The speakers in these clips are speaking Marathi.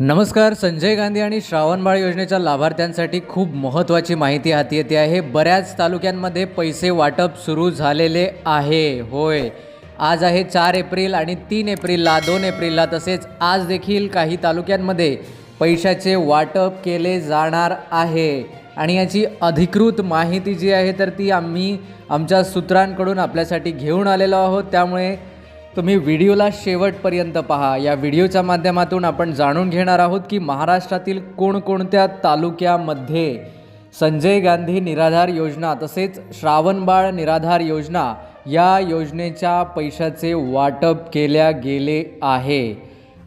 नमस्कार संजय गांधी आणि श्रावणबाळ योजनेच्या लाभार्थ्यांसाठी खूप महत्त्वाची माहिती हाती येते आहे. बऱ्याच तालुक्यांमध्ये पैसे वाटप सुरू झालेले आहे. होय. आज आहे चार एप्रिल आणि तीन एप्रिलला दोन एप्रिलला तसेच आज देखील काही तालुक्यांमध्ये पैशाचे वाटप केले जाणार आहे. आणि याची अधिकृत माहिती जी आहे तर ती आम्ही आमच्या सूत्रांकडून आपल्यासाठी घेऊन आलेलो आहोत. त्यामुळे तुम्ही व्हिडिओला शेवटपर्यंत पहा. या व्हिडिओच्या माध्यमातून आपण जाणून घेणार आहोत की महाराष्ट्रातील कोणकोणत्या तालुक्यामध्ये संजय गांधी निराधार योजना तसेच श्रावणबाळ निराधार योजना या योजनेच्या पैशाचे वाटप केल्या गेले आहे.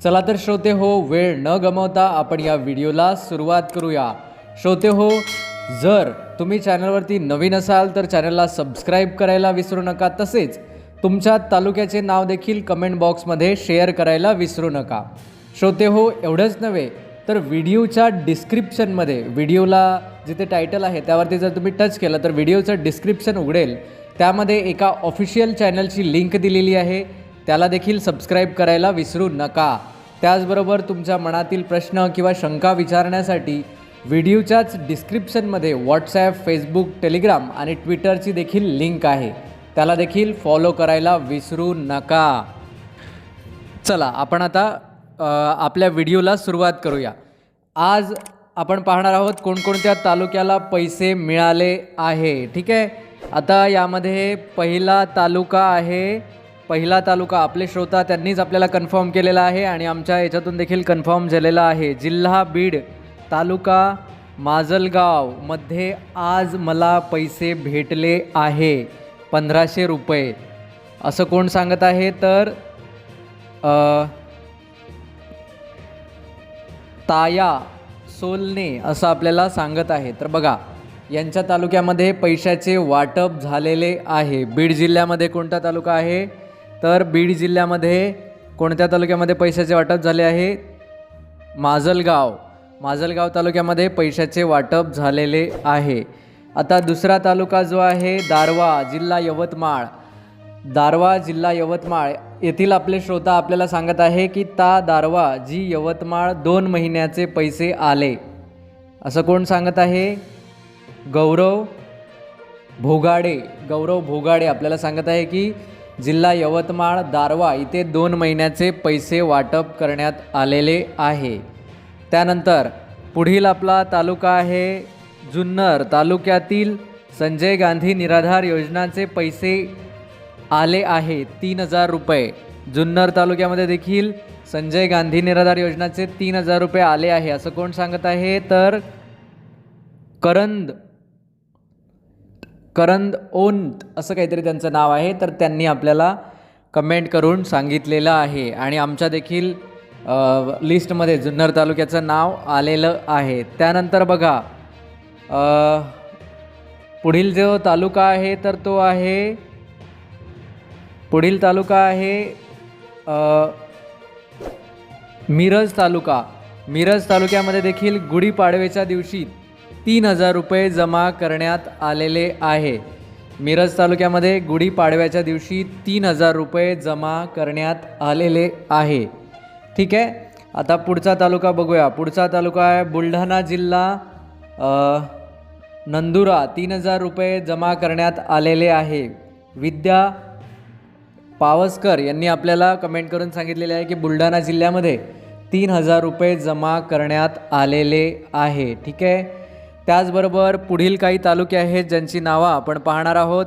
चला तर श्रोते हो वेळ न गमवता आपण या व्हिडिओला सुरुवात करूया. श्रोते हो जर तुम्ही चॅनलवरती नवीन असाल तर चॅनलला सबस्क्राईब करायला विसरू नका. तसेच तुमच्या तालुक्याचे नाव देखील कमेंट बॉक्समध्ये शेअर करायला विसरू नका. श्रोते हो एवढंच नव्हे तर व्हिडिओच्या डिस्क्रिप्शनमध्ये व्हिडिओला जिथे टायटल आहे त्यावरती जर तुम्ही टच केलं तर व्हिडिओचं डिस्क्रिप्शन उघडेल. त्यामध्ये एका ऑफिशियल चॅनलची लिंक दिलेली आहे. त्याला देखील सबस्क्राईब करायला विसरू नका. त्याचबरोबर तुमच्या मनातील प्रश्न किंवा शंका विचारण्यासाठी व्हिडिओच्याच डिस्क्रिप्शनमध्ये व्हॉट्सॲप फेसबुक टेलिग्राम आणि ट्विटरची देखील लिंक आहे. त्याला देखील फॉलो करायला विसरू नका. चला आपण आता आपल्या व्हिडिओला सुरुवात करूया. आज आपण पाहणार आहोत कोणकोणत्या तालुक्याला पैसे मिळाले आहे. ठीक आहे? आता यामध्ये पहिला तालुका आहे. पहिला तालुका आपले श्रोता त्यांनीच आपल्याला कन्फर्म केलेला आहे आणि आमच्या याच्यातून देखील कन्फर्म झालेला आहे. जिल्हा बीड तालुका माजलगावमध्ये आज मला पैसे भेटले आहे. पंधराशे रुपये. असं कोण सांगत आहे? तर ताया सोलने असं आपल्याला सांगत आहे. तर बघा यांच्या तालुक्यामध्ये पैशाचे वाटप झालेले आहे. बीड जिल्ह्यामध्ये कोणता तालुका आहे? तर बीड जिल्ह्यामध्ये कोणत्या तालुक्यामध्ये पैशाचे वाटप झाले आहे? माजलगाव. माजलगाव तालुक्यामध्ये पैशाचे वाटप झालेले आहे. आता दुसरा तालुका जो आहे दारवा जिल्हा यवतमाळ. दारवा जिल्हा यवतमाळ येथील आपले श्रोता आपल्याला सांगत आहे की ता दारवा जी यवतमाळ दोन महिन्याचे पैसे आले. असं कोण सांगत आहे? गौरव भोगाडे. गौरव भोगाडे आपल्याला सांगत आहे की जिल्हा यवतमाळ दारवा इथे दोन महिन्याचे पैसे वाटप करण्यात आलेले आहे. त्यानंतर पुढील आपला तालुका आहे जुन्नर तालुक्यातील संजय गांधी निराधार योजनाचे पैसे आले आहे तीन हजार रुपये. जुन्नर तालुक्यामध्ये देखील संजय गांधी निराधार योजनाचे तीन हजार रुपये आले आहे. असं कोण सांगत आहे? तर करंद करंद ओंत असं काहीतरी त्यांचं नाव आहे. तर त्यांनी आपल्याला कमेंट करून सांगितलेलं आहे. आणि आमच्या देखील लिस्टमध्ये जुन्नर तालुक्याचं नाव आलेलं आहे. त्यानंतर बघा पुढील जो तालुका आहे तर तो आहे पुढील तालुका आहे मिरज तालुका. मिरज तालुक्यामध्ये देखील गुढीपाडव्याच्या दिवशी तीन हजार रुपये जमा करण्यात आलेले आहे. मिरज तालुक्यामध्ये गुढीपाडव्याच्या दिवशी तीन हजार रुपये जमा करण्यात आलेले आहे. ठीक आहे? आता पुढचा तालुका बघूया. पुढचा तालुका आहे बुलढाणा जिल्हा. नंदुरा तीन हजार रुपये जमा करण्यात आलेले आहे. विद्या पावसकर यांनी आपल्याला कमेंट करून सांगितलेले आहे की बुलढाणा जिल्ह्यामध्ये तीन हजार रुपये जमा करण्यात आलेले आहे. ठीक आहे? त्याचबरोबर पुढील काही तालुके आहेत ज्यांची नावं आपण पाहणार आहोत.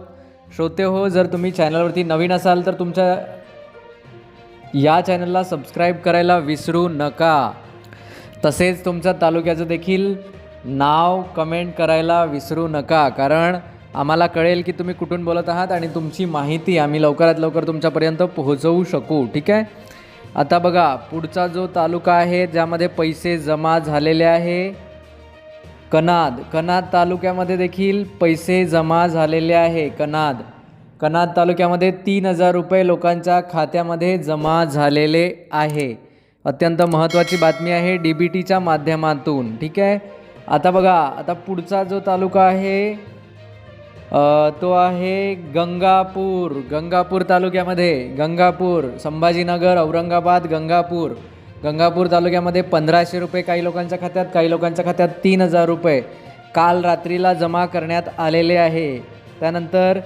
श्रोते हो जर तुम्ही चॅनलवरती नवीन असाल तर तुमच्या या चॅनलला सबस्क्राईब करायला विसरू नका. तसेच तुमच्या तालुक्याचं देखील नाव कमेंट करायला विसरू नका कारण आम्हाला कळेल की तुम्ही कुठून बोलत आहात आणि तुमची माहिती आम्ही लवकरात लवकर तुमच्यापर्यंत पोहोचवू शकू ठीक आहे? आता बघा पुढचा जो तालुका आहे ज्यामध्ये पैसे जमा झालेले आहे कनाद. कनाद तालुक्यामध्ये देखील पैसे जमा झालेले आहे कनाद. कनाद तालुक्यामध्ये तीन हजार रुपये लोकांच्या खात्यामध्ये जमा झालेले आहे. अत्यंत महत्त्वाची बातमी आहे डी बी टीच्या माध्यमातून ठीक आहे? आता बघा आता पुढचा जो तालुका आहे तो आहे गंगापूर. गंगापूर तालुक्यामध्ये गंगापूर संभाजीनगर औरंगाबाद गंगापूर. गंगापूर तालुक्यामध्ये पंधराशे रुपये काही लोकांच्या खात्यात काही लोकांच्या खात्यात तीन हजार रुपये. काल रात्रीला जमा करण्यात आलेले आहे. त्यानंतर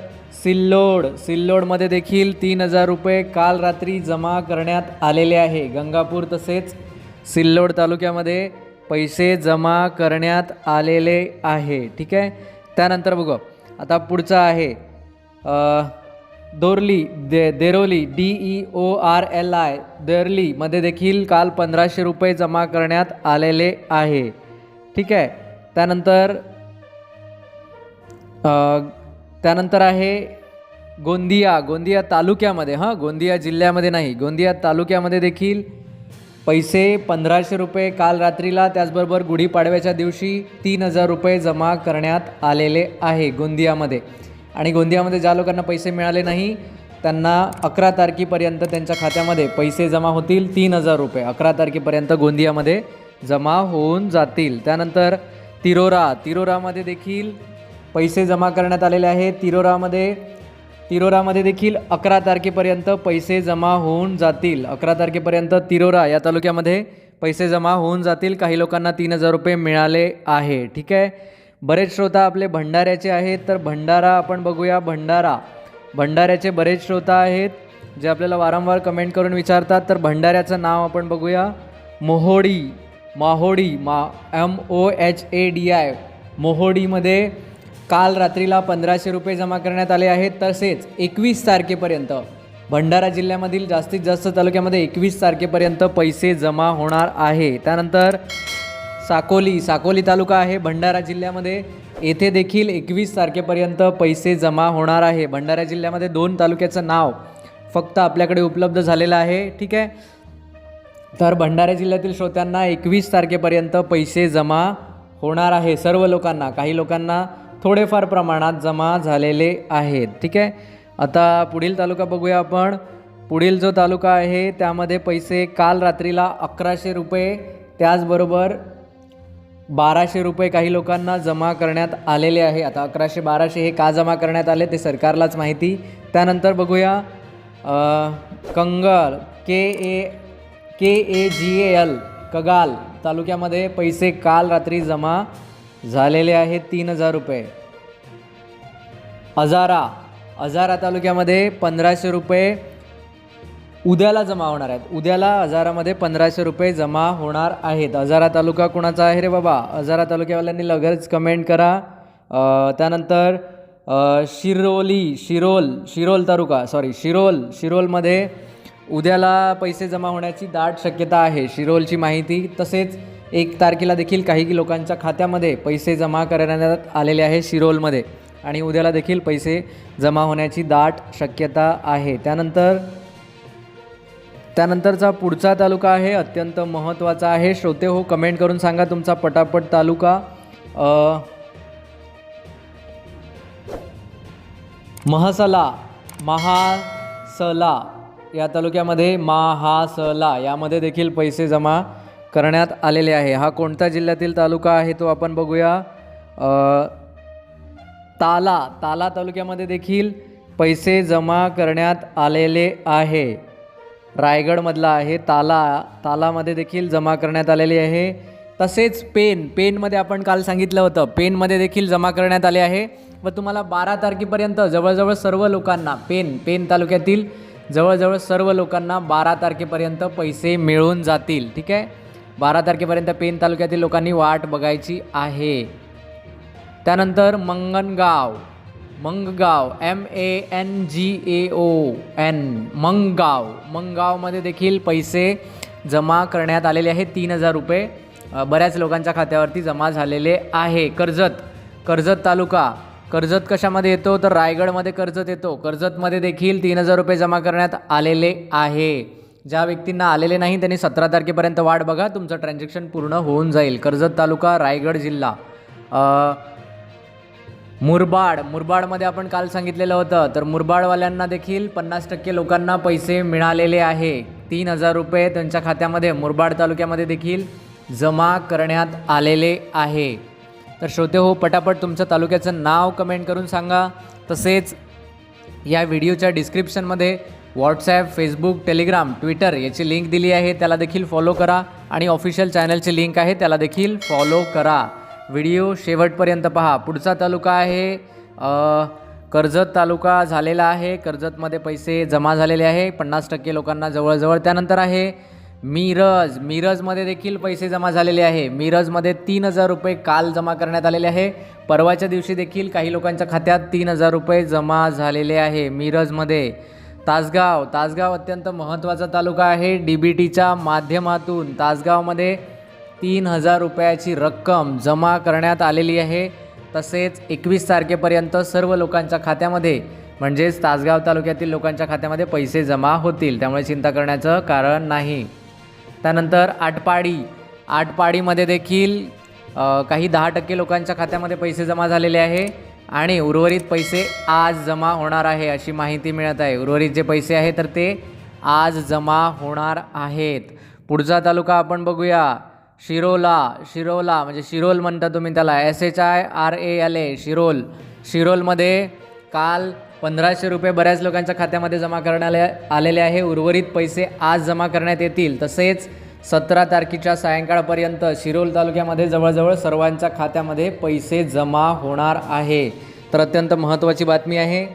सिल्लोड सिल्लोडमध्ये देखील तीन हजार रुपये काल रात्री जमा करण्यात आलेले आहे. गंगापूर तसेच सिल्लोड तालुक्यामध्ये पैसे जमा करण्यात आलेले आहे. ठीक आहे? त्यानंतर बघू. आता पुढचं आहे. दोरली दे Deroli D E O R L I देरलीमध्ये देखील काल पंधराशे रुपये जमा करण्यात आलेले आहे. ठीक आहे? त्यानंतर त्यानंतर आहे गोंदिया गोंदिया तालुक्यामध्ये. हां गोंदिया जिल्ह्यामध्ये नाही. गोंदिया तालुक्यामध्ये देखील पैसे पंधराशे रुपये काल रात्रीला त्याचबरोबर गुढीपाडव्याच्या दिवशी तीन हजार रुपये जमा करण्यात आलेले आहे गोंदियामध्ये. आणि गोंदियामध्ये ज्या लोकांना पैसे मिळाले नाही त्यांना अकरा तारखेपर्यंत त्यांच्या खात्यामध्ये पैसे जमा होतील तीन हजार रुपये. अकरा तारखेपर्यंत गोंदियामध्ये जमा होऊन जातील. त्यानंतर तिरोरा तिरोरामध्ये देखील पैसे जमा करण्यात आलेले आहेत. तिरोरामध्ये तिरोरामध्ये देखील अकरा तारखेपर्यंत पैसे जमा होऊन जातील. अकरा तारखेपर्यंत तिरोरा या तालुक्यामध्ये पैसे जमा होऊन जातील. काही लोकांना तीन हजार रुपये मिळाले आहे. ठीक आहे? बरेच श्रोता आपले भंडाऱ्याचे आहेत. तर भंडारा आपण बघूया. भंडारा. भंडाऱ्याचे बरेच श्रोता आहेत जे आपल्याला वारंवार कमेंट करून विचारतात. तर भंडाऱ्याचं नाव आपण बघूया. मोहोडी. माहोडी. मा M O H A D I मोहोडीमध्ये काल रात्रीला पंधराशे रुपये जमा करण्यात आले आहेत तसेच एकवीस तारखेपर्यंत. भंडारा जिल्ह्यामधील जास्तीत जास्त तालुक्यामध्ये एकवीस तारखेपर्यंत पैसे जमा होणार आहे. त्यानंतर साकोली साकोली तालुका आहे. भंडारा जिल्ह्यामध्ये येथे देखील एकवीस तारखेपर्यंत पैसे जमा होणार आहे. भंडारा जिल्ह्यामध्ये दोन तालुक्याचं नाव फक्त आपल्याकडे उपलब्ध झालेलं आहे. ठीक आहे? तर भंडारा जिल्ह्यातील श्रोत्यांना एकवीस तारखेपर्यंत पैसे जमा होणार आहे. सर्व लोकांना काही लोकांना थोडेफार प्रमाणात जमा झालेले आहेत. ठीक आहे? आता पुढील तालुका बघूया आपण. पुढील जो तालुका आहे त्यामध्ये पैसे काल रात्रीला अकराशे रुपये त्याचबरोबर बाराशे रुपये काही लोकांना जमा करण्यात आलेले आहे. आता अकराशे बाराशे हे का जमा करण्यात आले ते सरकारलाच माहिती. त्यानंतर बघूया Kangal K A K A G A L कगाल तालुक्यामध्ये पैसे काल रात्री जमा झालेले आहेत तीन हजार रुपये. अजारा अजारा तालुक्यामध्ये पंधराशे रुपये उद्याला जमा होणार आहेत. उद्याला हजारामध्ये पंधराशे रुपये जमा होणार आहेत. हजारा तालुका कुणाचा आहे रे बाबा? हजारा तालुक्यावाल्यांनी लगेच कमेंट करा. त्यानंतर शिरोली शिरोल शिरोल तालुका सॉरी शिरोल शिरोलमध्ये उद्याला पैसे जमा होण्याची दाट शक्यता आहे. शिरोलची माहिती तसेच एक तारखेला देखील काही लोकांच्या खात्यामध्ये पैसे जमा करण्यात आलेले आहे शिरोलमध्ये. आणि उद्याला देखील पैसे जमा होण्याची दाट शक्यता आहे. त्यानंतर त्यानंतरचा पुढचा तालुका आहे अत्यंत महत्त्वाचा आहे. श्रोते हो कमेंट करून सांगा तुमचा पटापट तालुका. महसला महासला या तालुक्यामध्ये महासला यामध्ये देखील पैसे जमा करण्यात आलेले आहे. हा कोणता जिल्ह्यातील तालुका आहे तो आपण बघूया. ताला ताला तालुक्यामध्ये देखील पैसे जमा करण्यात आलेले आहे. रायगडमधला आहे. ताला तालामध्ये देखील जमा करण्यात आलेली आहे. तसेच पेन पेनमध्ये आपण काल सांगितलं होतं. पेनमध्ये देखील जमा करण्यात आले आहे. व तुम्हाला बारा तारखेपर्यंत जवळजवळ सर्व लोकांना पेन पेन तालुक्यातील जवळजवळ सर्व लोकांना बारा तारखेपर्यंत पैसे मिळून जातील. ठीक आहे? बारा तारखेपर्यंत पेन तालुक्यातील लोकांनी वाट बघायची आहे. त्यानंतर Mangangaon Mangaon M A N G A O N Mangaon. मंगगावमध्ये देखील पैसे जमा करण्यात आलेले आहेत. तीन हजार रुपये बऱ्याच लोकांच्या खात्यावरती जमा झालेले आहे. कर्जत कर्जत तालुका. कर्जत कशामध्ये येतो? तर रायगडमध्ये कर्जत येतो. कर्जतमध्ये देखील तीन हजार रुपये जमा करण्यात आलेले आहे. ज्या व्यक्तींना आलेले नाही त्यांनी सतरा तारखेपर्यंत वाट बघा. तुमचं ट्रान्झॅक्शन पूर्ण होऊन जाईल. कर्जत तालुका रायगड जिल्हा. मुरबाड. मुरबाडमध्ये आपण काल सांगितलेलं होतं. तर मुरबाडवाल्यांना देखील पन्नास टक्के लोकांना पैसे मिळालेले आहे. तीन हजार रुपये त्यांच्या खात्यामध्ये मुरबाड तालुक्यामध्ये देखील जमा करण्यात आलेले आहे. तर श्रोते हो पटापट तुमच्या तालुक्याचं नाव कमेंट करून सांगा. तसेच या व्हिडिओच्या डिस्क्रिप्शनमध्ये व्हॉट्सॲप फेसबुक टेलिग्राम ट्विटर याची लिंक दिली आहे त्याला देखील फॉलो करा. आणि ऑफिशियल चॅनलची लिंक आहे त्याला देखील फॉलो करा. व्हिडिओ शेवटपर्यंत पहा. पुढचा तालुका आहे कर्जत तालुका झालेला आहे. कर्जतमध्ये पैसे जमा झालेले आहे. पन्नास टक्के लोकांना जवळजवळ त्यानंतर आहे. मिरज मिरजमध्ये देखील पैसे जमा झालेले आहे. मिरजमध्ये तीन हजार रुपये काल जमा करण्यात आलेले आहे. परवाच्या दिवशी देखील काही लोकांच्या खात्यात तीन हजार रुपये जमा झालेले आहे मिरजमध्ये. तासगाव. तासगाव अत्यंत महत्त्वाचा तालुका आहे. डी बी टीच्या माध्यमातून तासगावमध्ये तीन हजार रुपयाची रक्कम जमा करण्यात आलेली आहे. तसेच एकवीस तारखेपर्यंत सर्व लोकांच्या खात्यामध्ये म्हणजेच तासगाव तालुक्यातील लोकांच्या खात्यामध्ये पैसे जमा होतील. त्यामुळे चिंता करण्याचं कारण नाही. त्यानंतर आटपाडी. आटपाडीमध्ये देखील काही दहा टक्के लोकांच्या खात्यामध्ये पैसे जमा झालेले आहे. आणि उर्वरित पैसे आज जमा होणार आहे अशी माहिती मिळत आहे. उर्वरित जे पैसे आहे तर ते आज जमा होणार आहेत. पुढचा तालुका आपण बघूया. शिरोला शिरोला म्हणजे शिरोल म्हणता तुम्ही त्याला. S H I R A L A Shirol. शिरोलमध्ये काल पंधराशे रुपये बऱ्याच लोकांच्या खात्यामध्ये जमा करण्यात आलेले आहे. उर्वरित पैसे आज जमा करण्यात येतील. तसेच सतरा तारखेच्या सायंकाळपर्यंत शिरोल तालुक्यामध्ये जवळजवळ सर्वांच्या खात्यामध्ये पैसे जमा होणार आहे. तर अत्यंत महत्त्वाची बातमी आहे.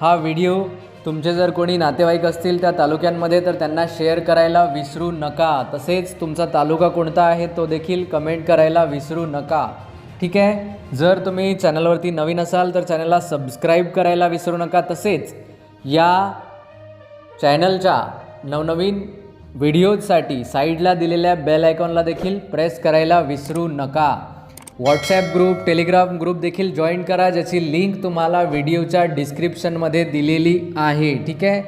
हा व्हिडिओ तुमचे जर कोणी नातेवाईक असतील त्या तालुक्यांमध्ये तर त्यांना शेअर करायला विसरू नका. तसेच तुमचा तालुका कोणता आहे तो देखील कमेंट करायला विसरू नका. ठीक आहे? जर तुम्ही चॅनलवरती नवीन असाल तर चॅनलला सबस्क्राईब करायला विसरू नका. तसेच या चॅनलच्या नवनवीन व्हिडिओजसाठी साईडला दिलेल्या बेल आयकॉनला देखील प्रेस करायला विसरू नका. व्हॉट्सॲप ग्रुप टेलिग्राम ग्रुप देखील जॉईन करा ज्याची लिंक तुम्हाला व्हिडिओच्या डिस्क्रिप्शनमध्ये दिलेली आहे. ठीक आहे?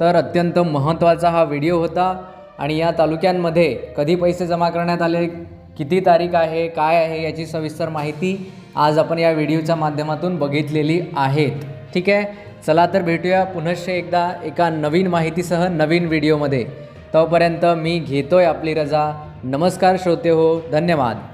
तर अत्यंत महत्त्वाचा हा व्हिडिओ होता. आणि या तालुक्यांमध्ये कधी पैसे जमा करण्यात आले किती तारीख आहे काय आहे याची सविस्तर माहिती आज आपण या व्हिडिओच्या माध्यमातून बघितलेली आहेत. ठीक आहे? चला तर भेटूया पुनश्च एकदा एका नवीन माहितीसह नवीन व्हिडिओमध्ये. तोपर्यंत मी घेतोय आपली रजा. नमस्कार श्रोते हो धन्यवाद.